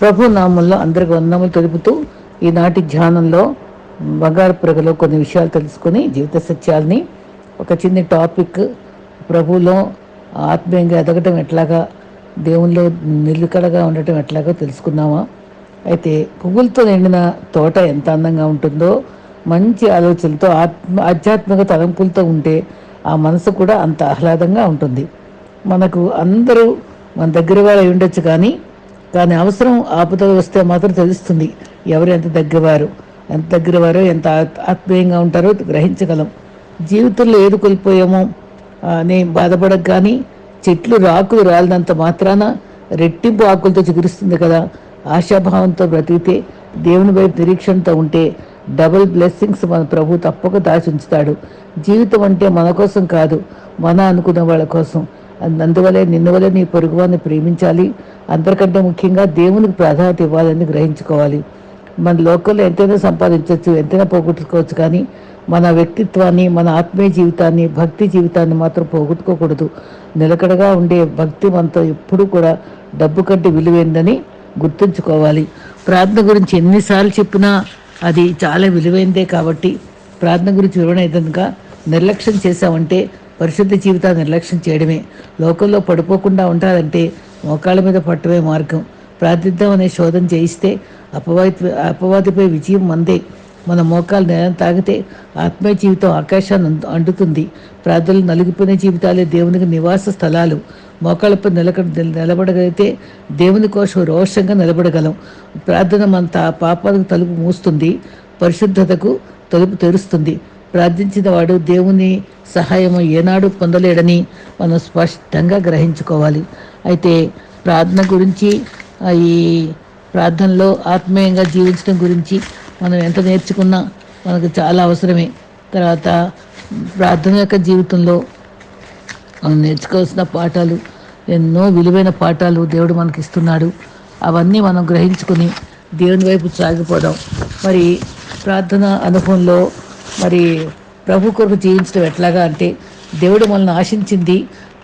ప్రభు నామంలో అందరికి వందములు తెలుపుతూ ఈనాటి ధ్యానంలో బంగారు ప్రగలో కొన్ని విషయాలు తెలుసుకొని జీవిత సత్యాలని ఒక చిన్న టాపిక్ ప్రభులో ఆత్మీయంగా ఎదగటం ఎట్లాగా దేవుల్లో నిలుకడగా ఉండటం ఎట్లాగో తెలుసుకున్నామా అయితే పువ్వులతో నిండిన తోట ఎంత అందంగా ఉంటుందో మంచి ఆలోచనలతో ఆత్మ ఆధ్యాత్మిక తలంపులతో ఉంటే ఆ మనసు కూడా అంత ఆహ్లాదంగా ఉంటుంది. మనకు అందరూ మన దగ్గర వాళ్ళు అయి ఉండొచ్చు కానీ కానీ అవసరం ఆపదలు వస్తే మాత్రం తెలుస్తుంది ఎవరు ఎంత దగ్గరవారు ఎంత దగ్గరవారో ఎంత ఆత్మీయంగా ఉంటారో గ్రహించగలం. జీవితంలో ఏది కోల్పోయామో అని బాధపడక కానీ చెట్లు రాకులు రాలినంత మాత్రాన రెట్టింపు ఆకులతో చిగురిస్తుంది కదా. ఆశాభావంతో బ్రతికితే దేవుని వైపు నిరీక్షణతో ఉంటే డబుల్ బ్లెస్సింగ్స్ మన ప్రభు తప్పక దాచి ఉంచుతాడు. జీవితం అంటే మన కోసం కాదు మన అనుకున్న వాళ్ళ కోసం. అందువలే నిన్ను నీ పొరుగువాన్ని ప్రేమించాలి. అందరికంటే ముఖ్యంగా దేవునికి ప్రాధాన్యత ఇవ్వాలని గ్రహించుకోవాలి. మన లోకల్లో ఎంతైనా సంపాదించవచ్చు ఎంతైనా పోగొట్టుకోవచ్చు కానీ మన వ్యక్తిత్వాన్ని మన ఆత్మీయ జీవితాన్ని భక్తి జీవితాన్ని మాత్రం పోగొట్టుకోకూడదు. నిలకడగా ఉండే భక్తి మనతో ఎప్పుడూ కూడా డబ్బు కంటే విలువైందని గుర్తుంచుకోవాలి. ప్రార్థన గురించి ఎన్నిసార్లు చెప్పినా అది చాలా విలువైందే కాబట్టి ప్రార్థన గురించి వివరణ ఏదనగా నిర్లక్ష్యం చేశామంటే పరిశుద్ధ జీవితాన్ని నిర్లక్ష్యం చేయడమే. లోకంలో పడిపోకుండా ఉంటారంటే మోకాళ్ళ మీద పట్టవే మార్గం. ప్రార్థిద్దాం అనే శోధన చేయిస్తే అపవాది అపవాదిపై విజయం మందే. మన మోకాలు నేలను తాగితే ఆత్మీయ జీవితం ఆకాశాన్ని అందు- అంటుతుంది. ప్రార్థనలు నలిగిపోయిన జీవితాలే దేవునికి నివాస స్థలాలు. మోకాళ్ళపై నిలక నిలబడగలిగితే దేవుని కోసం రోషంగా నిలబడగలం. ప్రార్థన మన పాపాలకు తలుపు మూస్తుంది. పరిశుద్ధతకు తలుపు తెరుస్తుంది. ప్రార్థించిన వాడు దేవుని సహాయం ఏనాడు పొందలేడని మనం స్పష్టంగా గ్రహించుకోవాలి. అయితే ప్రార్థన గురించి ఈ ప్రార్థనలో ఆత్మీయంగా జీవించడం గురించి మనం ఎంత నేర్చుకున్నా మనకు చాలా అవసరమే. తర్వాత ప్రార్థన యొక్క జీవితంలో మనం నేర్చుకోవాల్సిన పాఠాలు ఎన్నో విలువైన పాఠాలు దేవుడు మనకి ఇస్తున్నాడు అవన్నీ మనం గ్రహించుకుని దేవుని వైపు సాగిపోదాం. మరి ప్రార్థన అనుభవంలో మరి ప్రభు కొరకు జీవించడం ఎట్లాగా అంటే దేవుడు మనల్ని ఆశించింది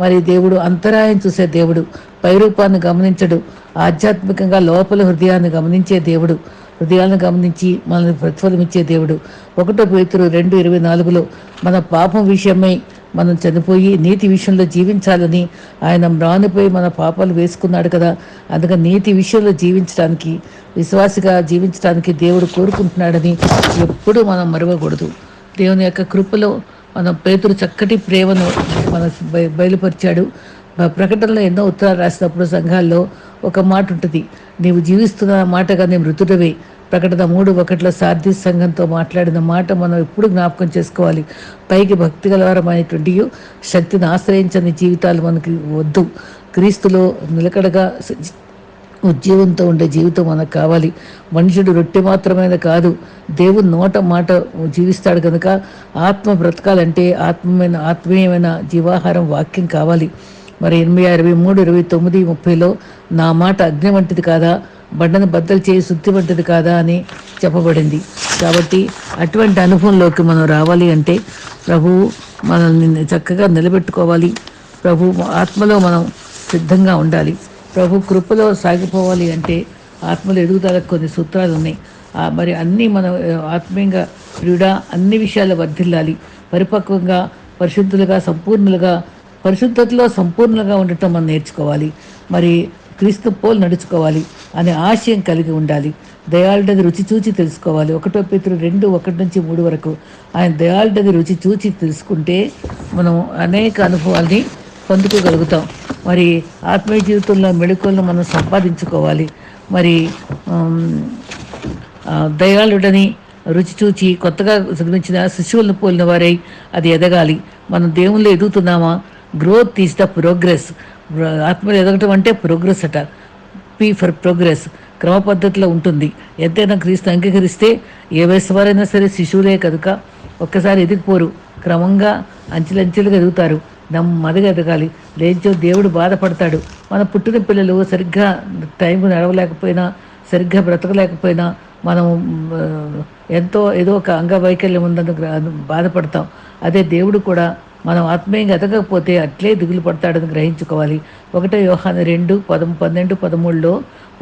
మరి దేవుడు అంతరాయం చూసే దేవుడు పైరూపాన్ని గమనించడు ఆధ్యాత్మికంగా లోపల హృదయాన్ని గమనించే దేవుడు హృదయాలను గమనించి మనల్ని ప్రతిఫలం ఇచ్చే దేవుడు. ఒకటో పేతురు రెండు ఇరవై నాలుగులో మన పాపం విషయమై మనం చనిపోయి నీతి విషయంలో జీవించాలని ఆయన మ్రానిపోయి మన పాపాలు వేసుకున్నాడు కదా. అందుకని నీతి విషయంలో జీవించడానికి విశ్వాసిగా జీవించడానికి దేవుడు కోరుకుంటున్నాడని ఎప్పుడూ మనం మరవకూడదు. దేవుని యొక్క కృపలో మన పేతురు చక్కటి ప్రేమను మన బయలుపరిచాడు. ప్రకటనలో ఎన్నో ఉత్తరాలు రాసినప్పుడు సంఘాల్లో ఒక మాట ఉంటుంది. నీవు జీవిస్తున్న మాటగా నీ మృతుడవే. ప్రకటన మూడు ఒకటిలో సార్థి సంఘంతో మాట్లాడిన మాట మనం ఎప్పుడు జ్ఞాపకం చేసుకోవాలి. పైకి భక్తి గలవారమైనటువంటి శక్తిని ఆశ్రయించని జీవితాలు మనకి వద్దు. క్రీస్తులో నిలకడగా ఉద్యోగంతో ఉజ్జీవంతో ఉండే జీవితం మనకు కావాలి. మనుషుడు రొట్టె మాత్రమే కాదు. దేవుని నోట మాట జీవిస్తాడు కనుక ఆత్మ బ్రతకాలంటే ఆత్మమైన ఆత్మీయమైన జీవాహారం వాక్యం కావాలి. మరి ఎనిమిది ఇరవై మూడు ఇరవై తొమ్మిది ముప్పైలో నా మాట అగ్ని వంటిది కాదా? బండను బద్దలు చేయి శుద్ధి వంటిది కాదా అని చెప్పబడింది. కాబట్టి అటువంటి అనుభవంలోకి మనం రావాలి అంటే ప్రభువు మనల్ని చక్కగా నిలబెట్టుకోవాలి. ప్రభు ఆత్మలో మనం సిద్ధంగా ఉండాలి. ప్రభు కృపలో సాగిపోవాలి అంటే ఆత్మలో ఎదుగుదలకు కొన్ని సూత్రాలు ఉన్నాయి. మరి అన్నీ మనం ఆత్మీయంగా క్రీడ అన్ని విషయాలు వర్ధిల్లాలి. పరిపక్వంగా పరిశుద్ధులుగా సంపూర్ణులుగా పరిశుద్ధతలో సంపూర్ణంగా ఉండటం మనం నేర్చుకోవాలి. మరి క్రీస్తు పోల్ నడుచుకోవాలి అనే ఆశయం కలిగి ఉండాలి. దయాళుడది రుచి చూచి తెలుసుకోవాలి. ఒకటో పితృ రెండు ఒకటి నుంచి మూడు వరకు ఆయన దయాళుడది రుచి చూచి తెలుసుకుంటే మనం అనేక అనుభవాల్ని పొందుకోగలుగుతాం. మరి ఆత్మీయ జీవితంలో మెళుకులను మనం సంపాదించుకోవాలి. మరి దయాళుడని రుచి చూచి కొత్తగా జన్మించిన శిశువులను పోలిన వారై అది ఎదగాలి. మనం దేవుళ్ళు ఎదుగుతున్నామా? గ్రోత్ ఈస్ ద ప్రోగ్రెస్ ఆత్మలు ఎదగటం అంటే ప్రోగ్రెస్ అట. పీ ఫర్ ప్రోగ్రెస్ క్రమ పద్ధతిలో ఉంటుంది. ఎంతైనా క్రీస్తు అంగీకరిస్తే ఏ వయసు వారైనా సరే శిశువులే కనుక ఒక్కసారి ఎదిగిపోరు. క్రమంగా అంచెలంచెలుగా ఎదుగుతారు. నెమ్మదిగా ఎదగాలి. లేచో దేవుడు బాధపడతాడు. మన పుట్టిన పిల్లలు సరిగ్గా టైం నడవలేకపోయినా సరిగ్గా బ్రతకలేకపోయినా మనం ఎంతో ఏదో ఒక అంగవైకల్యం ఉందని బాధపడతాం. అదే దేవుడు కూడా మనం ఆత్మీయంగా ఎదగకపోతే అట్లే దిగులు పడతాడని గ్రహించుకోవాలి. ఒకటో యోహాను రెండు పదం పన్నెండు పదమూడులో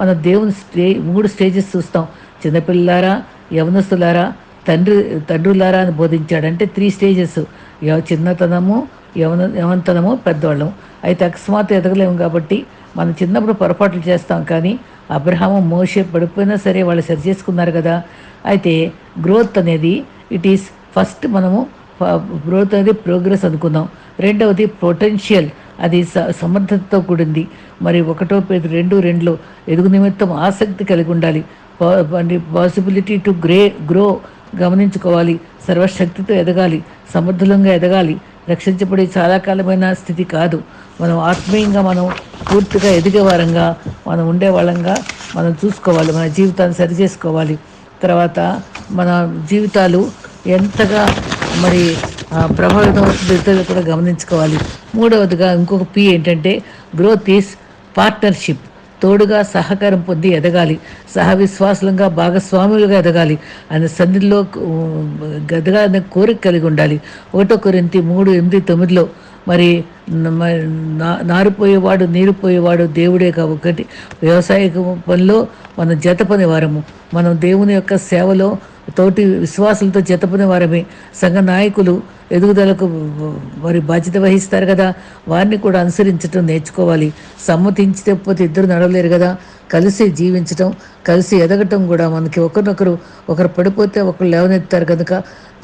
మనం దేవుని స్టే మూడు స్టేజెస్ చూస్తాం. చిన్నపిల్లారా యవనస్తులారా తండ్రి తండ్రులారా అని బోధించాడు. అంటే త్రీ స్టేజెస్. చిన్నతనము యవన యవనతనము పెద్దవాళ్ళం అయితే అకస్మాత్తు ఎదగలేము కాబట్టి మనం చిన్నప్పుడు పొరపాట్లు చేస్తాం కానీ అబ్రహాము మోసే పడిపోయినా సరే వాళ్ళు సరి చేసుకున్నారు కదా. అయితే గ్రోత్ అనేది ఇట్ ఈస్ ఫస్ట్ మనము గ్రోత్ అనేది ప్రోగ్రెస్ అనుకుందాం. రెండవది పొటెన్షియల్ అది స సమర్థతతో కూడింది. మరి ఒకటో పేరు రెండు రెండులో ఎదుగు నిమిత్తం ఆసక్తి కలిగి ఉండాలి. పాసిబిలిటీ టు గ్రే గ్రో గమనించుకోవాలి. సర్వశక్తితో ఎదగాలి. సమర్థులంగా ఎదగాలి. రక్షించబడి చాలా కాలమైన స్థితి కాదు. మనం ఆత్మీయంగా మనం పూర్తిగా ఎదిగే వారంగా మనం ఉండే వాళ్ళంగా మనం చూసుకోవాలి. మన జీవితాన్ని సరి చేసుకోవాలి. తర్వాత మన జీవితాలు ఎంతగా మరి ప్రభావితం అవుతుంది ఇతరులు కూడా గమనించుకోవాలి. మూడవదిగా ఇంకొక పి ఏంటంటే గ్రోత్ ఈస్ పార్ట్నర్షిప్ తోడుగా సహకారం పొంది ఎదగాలి. సహ విశ్వాసులంగా భాగస్వాములుగా ఎదగాలి. అనే సన్నిధిలో ఎదగాలనే కోరిక కలిగి ఉండాలి. ఒకటో కొరింతి మూడు ఎనిమిది తొమ్మిదిలో మరి నా- నారిపోయేవాడు నీరు పోయేవాడు దేవుడే కా ఒకటి వ్యవసాయ పనిలో మనం జతపని వారము మనం దేవుని యొక్క సేవలో తోటి విశ్వాసులతో జతపని వారమే సంఘ నాయకులు ఎదుగుదలకు మరి బాధ్యత వహిస్తారు కదా. వారిని కూడా అనుసరించటం నేర్చుకోవాలి. సమ్మతించకపోతే ఇద్దరు నడవలేరు కదా. కలిసి జీవించటం కలిసి ఎదగటం కూడా మనకి ఒకరినొకరు ఒకరు పడిపోతే ఒకరు లేవనెత్తారు కనుక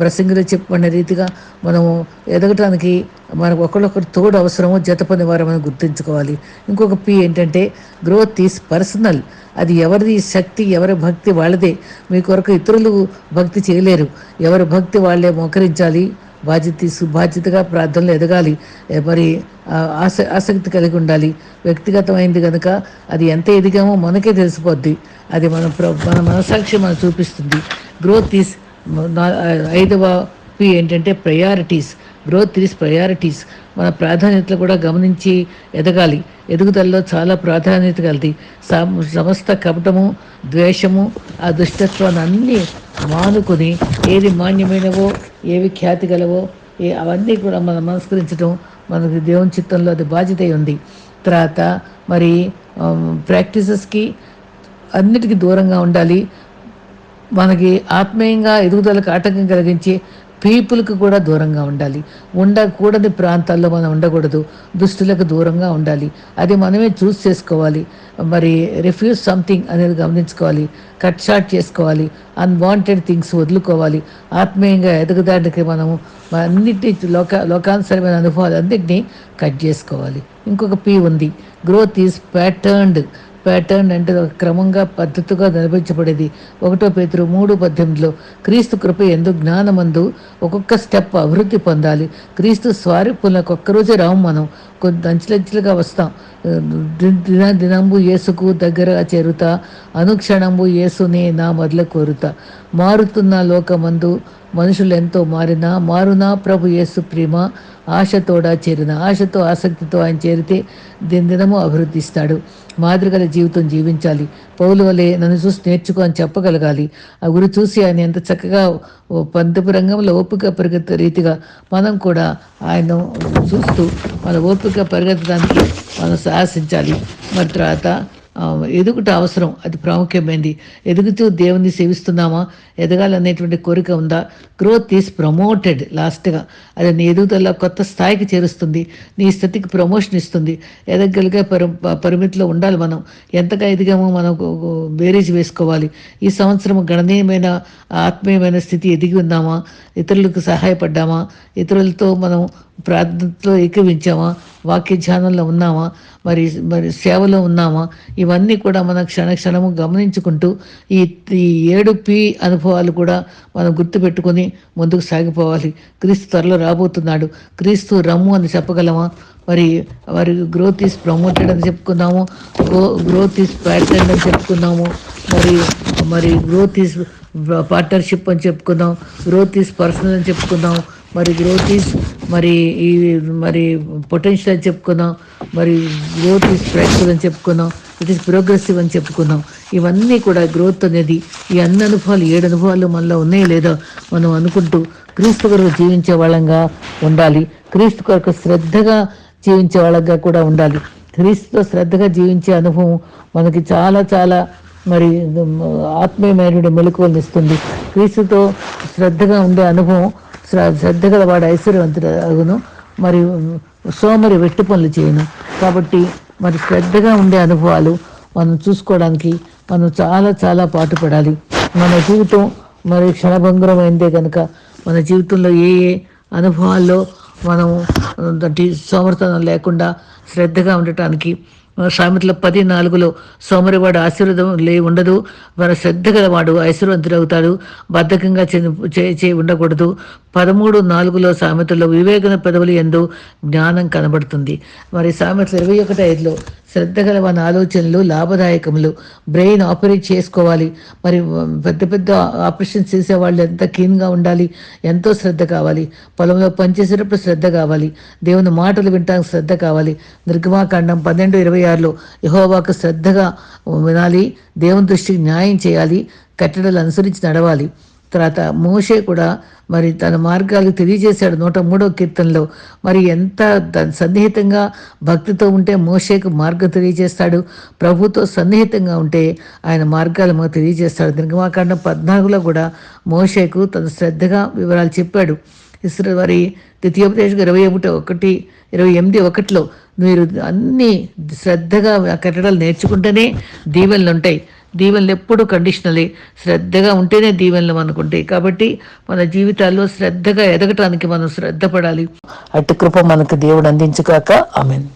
ప్రసంగిలో చెప్పబడిన రీతిగా మనము ఎదగటానికి మనకు ఒకరికొకరు తోడు అవసరమో జత పని గుర్తుంచుకోవాలి. ఇంకొక పి ఏంటంటే గ్రోత్ ఈస్ పర్సనల్ అది ఎవరిది శక్తి ఎవరి భక్తి వాళ్ళదే. మీ కొరకు ఇతరులు భక్తి చేయలేరు. ఎవరి భక్తి వాళ్ళే మోకరించాలి. బాధ్యత బాధ్యతగా ప్రార్థనలు ఎదగాలి. మరి ఆస ఆసక్తి కలిగి ఉండాలి. వ్యక్తిగతమైంది కనుక అది ఎంత ఎదిగామో మనకే తెలిసిపోద్ది. అది మన ప్ర- మన మనసాక్షి మనం చూపిస్తుంది. గ్రోత్ ఈస్ ఐదవ పి ఏంటంటే ప్రయారిటీస్ గ్రోత్ ఈస్ ప్రయారిటీస్ మన ప్రాధాన్యతలు కూడా గమనించి ఎదగాలి. ఎదుగుదలలో చాలా ప్రాధాన్యత కలది. సమ- సమస్త కపటము ద్వేషము ఆ దుష్టత్వాన్ని అన్నీ మానుకొని ఏది మాన్యమైనవో ఏవి ఖ్యాతి గలవో ఏ అవన్నీ కూడా మనం మనస్కరించడం మనకి దేవుని చిత్తంలో అది బాధ్యత ఉంది. తర్వాత మరి ప్రాక్టీసెస్కి అన్నిటికీ దూరంగా ఉండాలి. మనకి ఆత్మీయంగా ఎదుగుదలకు ఆటంకం కలిగించి పీపుల్కి కూడా దూరంగా ఉండాలి. ఉండకూడని ప్రాంతాల్లో మనం ఉండకూడదు. దుస్తులకు దూరంగా ఉండాలి. అది మనమే చూస్ చేసుకోవాలి. మరి రిఫ్యూజ్ సంథింగ్ అనేది గమనించుకోవాలి. కట్ షార్ట్ చేసుకోవాలి. అన్వాంటెడ్ థింగ్స్ వదులుకోవాలి. ఆత్మీయంగా ఎదగడానికి మనము అన్నిటి లోక లోకానుసరమైన అనుభవాలు అన్నింటినీ కట్ చేసుకోవాలి. ఇంకొక పీ ఉంది. గ్రోత్ ఈజ్ ప్యాటర్న్డ్ ప్యాటర్న్ అంటే క్రమంగా పద్ధతిగా నిర్వహించబడేది. ఒకటో పేతురు మూడు పద్దెనిమిదిలో క్రీస్తు కృప ఎందు జ్ఞానమందు ఒక్కొక్క స్టెప్ అభివృద్ధి పొందాలి. క్రీస్తు స్వారూపులకు ఒక్కరోజే రాము మనం. కొంత అంచెలంచెలుగా వస్తాం. దిన దినంబు యేసుకు దగ్గరగా చేరుతా. అనుక్షణంబు యేసునే నా మొదల కోరుతా. మారుతున్న లోకమందు మనుషులు ఎంతో మారినా మారునా ప్రభు యేసు ప్రేమ. ఆశతోడా చేరిన ఆశతో ఆసక్తితో ఆయన చేరితే దినదినము అభివృద్ధిస్తాడు. మాదిరిగల జీవితం జీవించాలి. పౌలు వలె నన్ను చూసి నేర్చుకో అని చెప్పగలగాలి. ఆ గురి చూసి ఆయన ఎంత చక్కగా ఓ పంతపు రంగంలో ఓపిక పరిగెత్తే రీతిగా మనం కూడా ఆయన చూస్తూ మన ఓపిక పరిగెత్తడానికి మనం సాహసించాలి మరి తర్వాత ఎదుగుట అవసరం అది ప్రాముఖ్యమైనది ఎదుగుతూ దేవుని సేవిస్తున్నామా? ఎదగాలనేటువంటి కోరిక ఉందా? గ్రోత్ ఈస్ ప్రమోటెడ్ లాస్ట్గా అది నీ ఎదుగుదల కొత్త స్థాయికి చేరుస్తుంది. నీ స్థితికి ప్రమోషన్ ఇస్తుంది. ఎదగలిగే పరి పరిమితిలో ఉండాలి మనం. ఎంతగా ఎదిగామో మనం బేరీజ్ వేసుకోవాలి. ఈ సంవత్సరం గణనీయమైన ఆత్మీయమైన స్థితి ఎదిగి ఉందామా? ఇతరులకు సహాయపడ్డామా? ఇతరులతో మనం ప్రార్థనతో ఏకీవించామా వాక్య ధ్యానంలో ఉన్నామా? మరి మరి సేవలో ఉన్నామా? ఇవన్నీ కూడా మన క్షణ క్షణము గమనించుకుంటూ ఈ ఈ ఏడు పి అనుభవాలు కూడా మనం గుర్తుపెట్టుకొని ముందుకు సాగిపోవాలి. క్రీస్తు త్వరలో రాబోతున్నాడు. క్రీస్తు రమ్ము అని చెప్పగలమా? మరి మరి గ్రోత్ ఈస్ ప్రమోటెడ్ అని చెప్పుకున్నాము. గ్రో గ్రోత్ ఈస్ ప్యాటర్న్ అని చెప్పుకున్నాము. మరి మరి గ్రోత్ ఈస్ పార్ట్నర్షిప్ అని చెప్పుకున్నాం. గ్రోత్ ఈస్ పర్సనల్ అని చెప్పుకున్నాం. మరి గ్రోత్ ఈస్ మరి ఈ మరి పొటెన్షియల్ అని చెప్పుకున్నాం మరి గ్రోత్ ఇస్ ప్రాక్టికల్ అని చెప్పుకున్నాం ఇట్ ఈస్ ప్రోగ్రెసివ్ అని చెప్పుకున్నాం. ఇవన్నీ కూడా గ్రోత్ అనేది ఈ అన్ని అనుభవాలు ఏడు అనుభవాలు మనలో ఉన్నాయో లేదో మనం అనుకుంటూ క్రీస్తు కొరకు జీవించే వాళ్ళంగా ఉండాలి. క్రీస్తు కొరకు శ్రద్ధగా జీవించే వాళ్ళగా కూడా ఉండాలి. క్రీస్తుతో శ్రద్ధగా జీవించే అనుభవం మనకి చాలా చాలా మరి ఆత్మీయమైన మెలకువలు ఇస్తుంది. క్రీస్తుతో శ్రద్ధగా ఉండే అనుభవం శ్రద్ధ గల వాడు ఐశ్వర్యవంతుడు అగును మరి సోమరి వెట్టి పనులు చేయను. కాబట్టి మరి శ్రద్ధగా ఉండే అనుభవాలు మనం చూసుకోవడానికి మనం చాలా చాలా పాటుపడాలి. మన జీవితం మరి క్షణభంగురమైందే కనుక మన జీవితంలో ఏ ఏ అనుభవాల్లో మనం దాంటి సోమర్తనం లేకుండా శ్రద్ధగా ఉండటానికి సామెతల పది నాలుగులో సోమరివాడు ఆశీర్వాదం లే ఉండదు మన శ్రద్ధ గలవాడు ఐశ్వర్యవంతుడవుతాడు బద్ధకంగా చెంది- చే చే ఉండకూడదు. పదమూడు నాలుగులో సామెతల్లో వివేకన పెదవులు ఎందు జ్ఞానం కనబడుతుంది. మరి సామెతలు ఇరవై ఒకటి ఐదులో శ్రద్ధ గల మన ఆలోచనలు లాభదాయకములు బ్రెయిన్ ఆపరేట్ చేసుకోవాలి. మరి పెద్ద పెద్ద ఆపరేషన్ చేసే వాళ్ళు ఎంత క్లీన్గా ఉండాలి ఎంతో శ్రద్ధ కావాలి. పొలంలో పనిచేసేటప్పుడు శ్రద్ధ కావాలి. దేవుని మాటలు వినటానికి శ్రద్ధ కావాలి. నిర్గమాకాండం పన్నెండు ఇరవై ఆరులో యహోవాకు శ్రద్ధగా వినాలి దేవుని దృష్టికి న్యాయం చేయాలి కట్టడలు అనుసరించి నడవాలి. తర్వాత మోషే కూడా మరి తన మార్గాలు తెలియజేశాడు నూట మూడో కీర్తనలో. మరి ఎంత సన్నిహితంగా భక్తితో ఉంటే మోషేకు మార్గం తెలియజేస్తాడు ప్రభుతో సన్నిహితంగా ఉంటే ఆయన మార్గాలు మాకు తెలియజేస్తాడు. నిర్గమాకాండం పద్నాలుగులో కూడా మోషేకు తన శ్రద్ధగా వివరాలు చెప్పాడు. ఇస్రో మరి ద్వితీయోపదేశం ఇరవై ఒకటి ఒకటి ఇరవై ఎనిమిది ఒకటిలో మీరు అన్ని శ్రద్ధగా కట్టడాలు నేర్చుకుంటేనే దీవెనలు ఉంటాయి. దీవెనలు ఎప్పుడు కండిషనలే శ్రద్ధగా ఉంటేనే దీవెనలు అనుకుంటాయి కాబట్టి మన జీవితాల్లో శ్రద్ధగా ఎదగటానికి మనం శ్రద్ధ పడాలి అటు కృప మనకు దేవుడు అందించుగాక. ఆమెన్.